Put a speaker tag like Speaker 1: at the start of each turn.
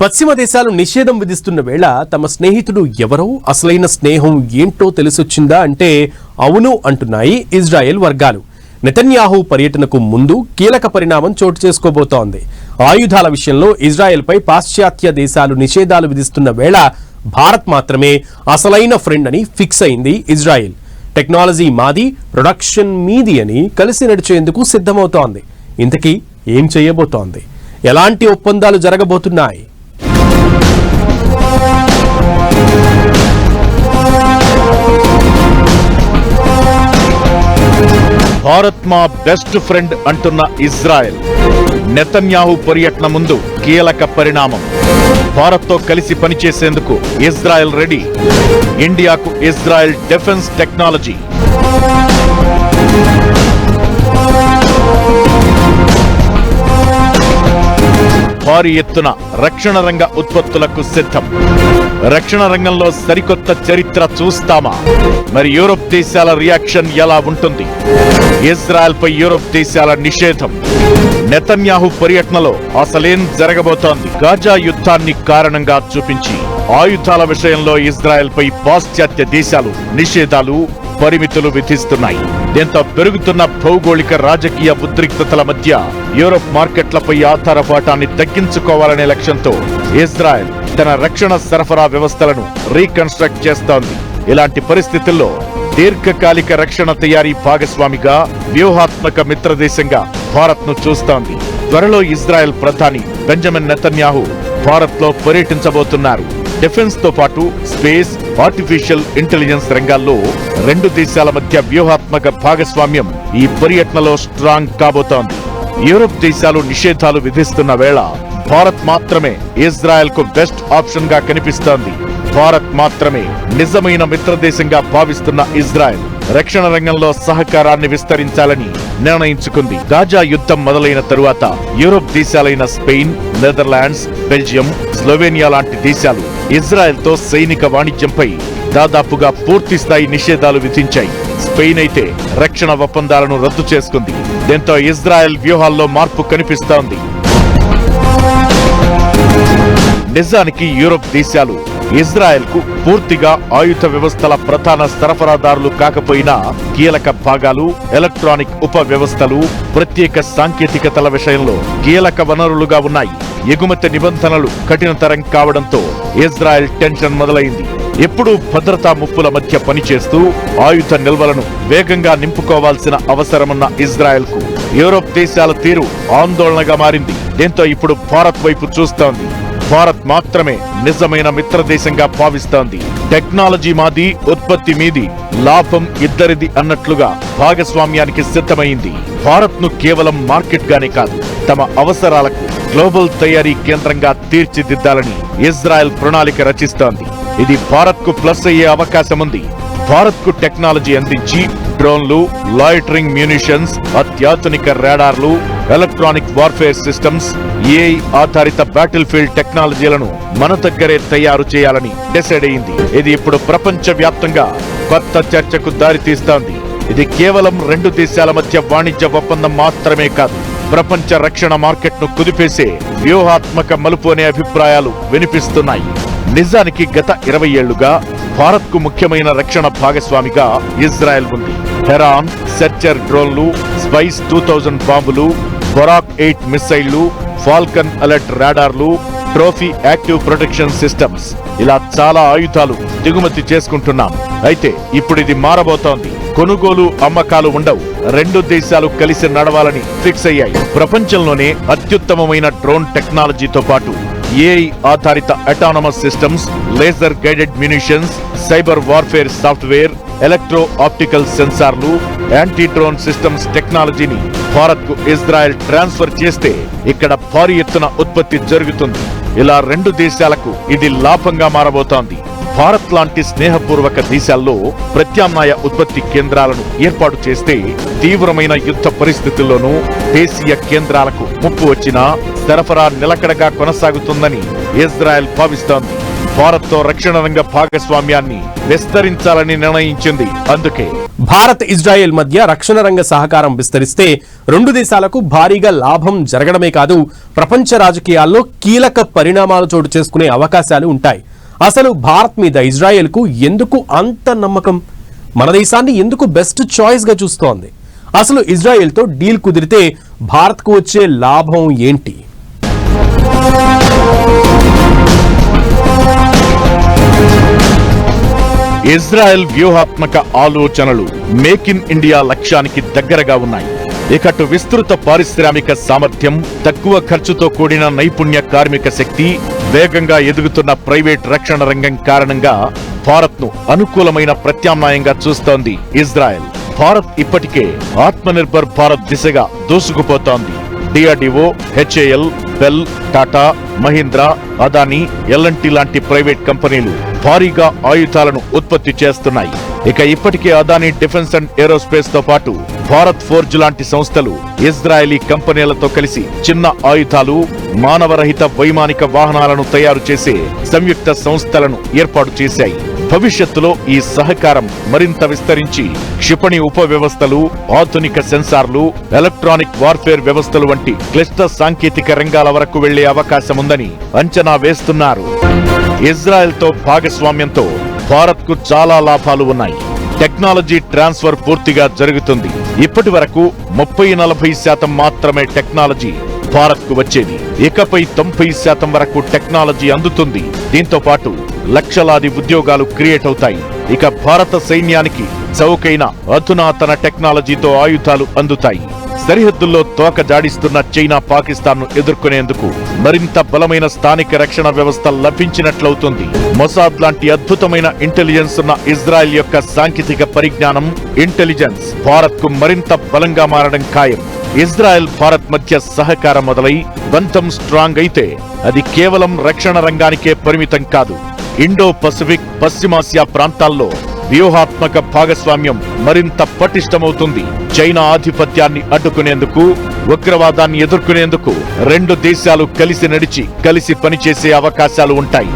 Speaker 1: పశ్చిమ దేశాలు నిషేధం విధిస్తున్న వేళ తమ స్నేహితుడు ఎవరో అసలైన స్నేహం ఏంటో తెలిసొచ్చిందా అంటే అవును అంటున్నాయి ఇజ్రాయెల్ వర్గాలు. నెతన్యాహు పర్యటనకు ముందు కీలక పరిణామం చోటు చేసుకోబోతోంది. ఆయుధాల విషయంలో ఇజ్రాయెల్పై పాశ్చాత్య దేశాలు నిషేధాలు విధిస్తున్న వేళ భారత్ మాత్రమే అసలైన ఫ్రెండ్ అని ఫిక్స్ అయింది ఇజ్రాయెల్. టెక్నాలజీ మాది ప్రొడక్షన్ మీది అని కలిసి నడిచేందుకు సిద్ధమవుతోంది. ఇంతకీ ఏం చేయబోతోంది? ఎలాంటి ఒప్పందాలు జరగబోతున్నాయి?
Speaker 2: భారత్ మా బెస్ట్ ఫ్రెండ్ అంటున్న ఇజ్రాయెల్. నెతన్యాహు పర్యటన ముందు కీలక పరిణామం. భారత్తో కలిసి పనిచేసేందుకు ఇజ్రాయెల్ రెడీ. ఇండియాకు ఇజ్రాయెల్ డిఫెన్స్ టెక్నాలజీ. భారీ ఎత్తున రక్షణ రంగ ఉత్పత్తులకు సిద్ధం. రక్షణ రంగంలో సరికొత్త చరిత్ర చూస్తామా? మరి యూరోప్ దేశాల రియాక్షన్ ఎలా ఉంటుంది? ఇజ్రాయెల్ పై యూరోప్ దేశాల నిషేధం. నెతన్యాహు పర్యటనలో అసలేం జరగబోతోంది? గాజా యుద్ధాన్ని కారణంగా చూపించి ఆయుధాల విషయంలో ఇజ్రాయెల్ పై పాశ్చాత్య దేశాలు నిషేధాలు పరిమితులు విధిస్తున్నాయి. దీంతో పెరుగుతున్న భౌగోళిక రాజకీయ ఉద్రిక్తతల మధ్య యూరోప్ మార్కెట్లపై ఆధారపాటాన్ని తగ్గించుకోవాలనే లక్ష్యంతో ఇజ్రాయెల్ తన రక్షణ సరఫరా వ్యవస్థలను రీకన్స్ట్రక్ట్ చేస్తోంది. ఇలాంటి పరిస్థితుల్లో దీర్ఘకాలిక రక్షణ తయారీ భాగస్వామిగా వ్యూహాత్మక మిత్రదేశంగా భారత్ను చూస్తోంది. త్వరలో ఇజ్రాయెల్ ప్రధాని బెంజమిన్ నెతన్యాహు భారత్లో పర్యటించబోతున్నారు. డిఫెన్స్తో పాటు స్పేస్ ఆర్టిఫిషియల్ ఇంటెలిజెన్స్ రంగాల్లో రెండు దేశాల మధ్య వ్యూహాత్మక భాగస్వామ్యం ఈ పర్యటనలో స్ట్రాంగ్ కాబోతోంది. యూరోప్ దేశాలు నిషేధాలు విధిస్తున్న వేళ భారత్ మాత్రమే ఇజ్రాయెల్కు బెస్ట్ ఆప్షన్గా కనిపిస్తోంది. భారత్ మాత్రమే నిజమైన మిత్రదేశంగా భావిస్తున్న ఇజ్రాయెల్ రక్షణ రంగంలో సహకారాన్ని విస్తరించాలని నిర్ణయించుకుంది. గాజా యుద్ధం మొదలైన తరువాత యూరోప్ దేశాలైన స్పెయిన్ నెదర్లాండ్స్ బెల్జియం స్లోవేనియా లాంటి దేశాలు ఇజ్రాయెల్తో సైనిక వాణిజ్యంపై దాదాపుగా పూర్తి స్థాయి నిషేధాలు విధించాయి. స్పెయిన్ అయితే రక్షణ ఒప్పందాలను రద్దు చేసుకుంది. దీంతో ఇజ్రాయెల్ వ్యూహాల్లో మార్పు కనిపిస్తోంది. నిజానికి యూరోప్ దేశాలు ఇజ్రాయెల్కు పూర్తిగా ఆయుధ వ్యవస్థల ప్రధాన సరఫరాదారులు కాకపోయినా కీలక భాగాలు ఎలక్ట్రానిక్ ఉప వ్యవస్థలు ప్రత్యేక సాంకేతికతల విషయంలో కీలక వనరులుగా ఉన్నాయి. ఎగుమతి నిబంధనలు కఠినతరం కావడంతో ఇజ్రాయెల్ టెన్షన్ మొదలైంది. ఎప్పుడూ భద్రతా ముప్పుల మధ్య పనిచేస్తూ ఆయుధ నిల్వలను వేగంగా నింపుకోవాల్సిన అవసరమున్న ఇజ్రాయెల్కు యూరోప్ దేశాల తీరు ఆందోళనగా మారింది. దీంతో ఇప్పుడు భారత్ వైపు చూస్తోంది. భారత్ మాత్రమే నిజమైన మిత్రదేశంగా భావిస్తోంది. టెక్నాలజీ మాది ఉత్పత్తి మీది లాభం ఇద్దరిది అన్నట్లుగా భాగస్వామ్యానికి సిద్ధమైంది. భారత్ను కేవలం మార్కెట్ గానే కాదు తమ అవసరాలకు గ్లోబల్ తయారీ కేంద్రంగా తీర్చిదిద్దాలని ఇజ్రాయెల్ ప్రణాళిక రచిస్తోంది. ఇది భారత్కు ప్లస్ అయ్యే అవకాశం ఉంది భారత్కు టెక్నాలజీ అందించి డ్రోన్లు లాయిటరింగ్ మ్యూనిషన్స్ అత్యాధునిక రాడార్లు ఎలక్ట్రానిక్ వార్ఫేర్ సిస్టమ్స్ ఏఐ ఆధారిత బ్యాటిల్ ఫీల్డ్ టెక్నాలజీలను మన దగ్గరే తయారు చేయాలని డిసైడ్ అయింది. ఇది ఇప్పుడు ప్రపంచ వ్యాప్తంగా కొత్త చర్చకు దారితీస్తోంది ఇది కేవలం రెండు దేశాల మధ్య వాణిజ్య ఒప్పందం మాత్రమే కాదు ప్రపంచ రక్షణ మార్కెట్ను కుదిపేసే వ్యూహాత్మక మలుపు అనే అభిప్రాయాలు వినిపిస్తున్నాయి. నిజానికి గత ఇరవై ఏళ్ళుగా భారత్కు ముఖ్యమైన రక్షణ భాగస్వామిగా ఇజ్రాయెల్ ఉంది. హెరాన్ సెర్చర్ డ్రోన్లు స్పైస్ టూ థౌజండ్ బాంబులు బొరాక్ ఎయిట్ మిస్సైళ్ళు ఫాల్కన్ అలర్ట్ రాడార్లు ట్రోఫీ యాక్టివ్ ప్రొటెక్షన్ సిస్టమ్స్. ఇలా చాలా ఆయుధాలు దిగుమతి చేసుకుంటున్నాం. అయితే ఇప్పుడు ఇది మారబోతోంది. కొనుగోలు అమ్మకాలు ఉండవు. రెండు దేశాలు కలిసి నడవాలని ఫిక్స్ అయ్యాయి. ప్రపంచంలోనే అత్యుత్తమమైన డ్రోన్ టెక్నాలజీతో పాటు ఏఐ ఆధారిత autonomous systems laser guided munitions cyber warfare software electro optical సెన్సార్లు యాంటీ డ్రోన్ సిస్టమ్స్ టెక్నాలజీని భారత్కు ఇజ్రాయెల్ ట్రాన్స్ఫర్ చేస్తే ఇక్కడ భారీ ఎత్తున ఉత్పత్తి జరుగుతుంది. ఇలా రెండు దేశాలకు ఇది లాభంగా మారబోతోంది. భారత్ లాంటి స్నేహపూర్వక దేశాల్లో ప్రత్యామ్నాయ ఉత్పత్తి కేంద్రాలను ఏర్పాటు చేస్తే తీవ్రమైన యుద్ధ పరిస్థితుల్లోనూ దేశీయ కేంద్రాలకు ముప్పు వచ్చినా సరఫరా నిలకడగా కొనసాగుతుందని ఇజ్రాయెల్ భావిస్తోంది. భారత్తో రక్షణ రంగ భాగస్వామ్యాన్ని విస్తరించాలని నిర్ణయించింది. అందుకే
Speaker 1: భారత్ ఇజ్రాయెల్ మధ్య రక్షణ రంగ సహకారం విస్తరిస్తే రెండు దేశాలకు భారీగా లాభం జరగడమే కాదు ప్రపంచ రాజకీయాల్లో కీలక పరిణామాలు చోటు చేసుకునే అవకాశాలు ఉంటాయి. అసలు భారత్ మీద ఇజ్రాయెల్కు ఎందుకు అంత నమ్మకం? మన దేశాన్ని ఎందుకు బెస్ట్ చాయిస్గా చూస్తోంది? అసలు ఇజ్రాయెల్తో డీల్ కుదిరితే భారత్కు వచ్చే లాభం ఏంటి?
Speaker 2: ఇజ్రాయెల్ వ్యూహాత్మక ఆలోచనలు మేక్ ఇన్ ఇండియా లక్ష్యానికి దగ్గరగా ఉన్నాయి. ఇకటు విస్తృత పారిశ్రామిక సామర్థ్యం తక్కువ ఖర్చుతో కూడిన నైపుణ్య కార్మిక శక్తి వేగంగా ఎదుగుతున్న ప్రైవేట్ రక్షణ రంగం కారణంగా భారత్ను అనుకూలమైన ప్రత్యామ్నాయంగా చూస్తోంది ఇజ్రాయెల్. భారత్ ఇప్పటికే ఆత్మనిర్భర్ భారత్ దిశగా దూసుకుపోతోంది. DRDO HAL BEL Tata Mahindra Adani L and T లాంటి ప్రైవేట్ కంపెనీలు భారీగా ఆయుధాలను ఉత్పత్తి చేస్తున్నాయి. ఇక ఇప్పటికే అదానీ డిఫెన్స్ అండ్ ఏరోస్పేస్తో పాటు భారత్ ఫోర్జ్ లాంటి సంస్థలు ఇజ్రాయలీ కంపెనీలతో కలిసి చిన్న ఆయుధాలు మానవరహిత వైమానిక వాహనాలను తయారు చేసే సంయుక్త సంస్థలను ఏర్పాటు చేశాయి. భవిష్యత్తులో ఈ సహకారం మరింత విస్తరించి క్షిపణి ఉప వ్యవస్థలు ఆధునిక సెన్సార్లు ఎలక్ట్రానిక్ వార్ఫేర్ వ్యవస్థలు వంటి క్లిష్ట సాంకేతిక రంగాల వరకు వెళ్ళే అవకాశం ఉందని అంచనా వేస్తున్నారు. ఇజ్రాయెల్తో భాగస్వామ్యంతో భారత్కు చాలా లాభాలు ఉన్నాయి. టెక్నాలజీ ట్రాన్స్ఫర్ పూర్తిగా జరుగుతుంది. ఇప్పటి వరకు ముప్పై నలభై శాతం మాత్రమే టెక్నాలజీ భారత్కు వచ్చేది ఇకపై తొంభై శాతం వరకు టెక్నాలజీ అందుతుంది. దీంతో పాటు లక్షలాది ఉద్యోగాలు క్రియేట్ అవుతాయి. ఇక భారత సైన్యానికి చౌకైన అధునాతన టెక్నాలజీతో ఆయుధాలు అందుతాయి. సరిహద్దుల్లో తోక జాడిస్తున్న చైనా పాకిస్తాన్ను ఎదుర్కొనేందుకు మరింత బలమైన స్థానిక రక్షణ వ్యవస్థ లభించినట్లవుతుంది. మొసాద్ లాంటి అద్భుతమైన ఇంటెలిజెన్స్ ఉన్న ఇజ్రాయెల్ యొక్క సాంకేతిక పరిజ్ఞానం ఇంటెలిజెన్స్ భారత్కు మరింత బలంగా మారడం ఖాయం. ఇజ్రాయెల్ భారత్ మధ్య సహకారం మొదలై బంధం స్ట్రాంగ్ అయితే అది కేవలం రక్షణ రంగానికే పరిమితం కాదు. ఇండో పసిఫిక్ పశ్చిమాసియా ప్రాంతాల్లో వ్యూహాత్మక భాగస్వామ్యం మరింత పటిష్టమవుతుంది. చైనా ఆధిపత్యాన్ని అడ్డుకునేందుకు ఉగ్రవాదాన్ని ఎదుర్కొనేందుకు రెండు దేశాలు కలిసి నడిచి కలిసి పనిచేసే అవకాశాలు ఉంటాయి.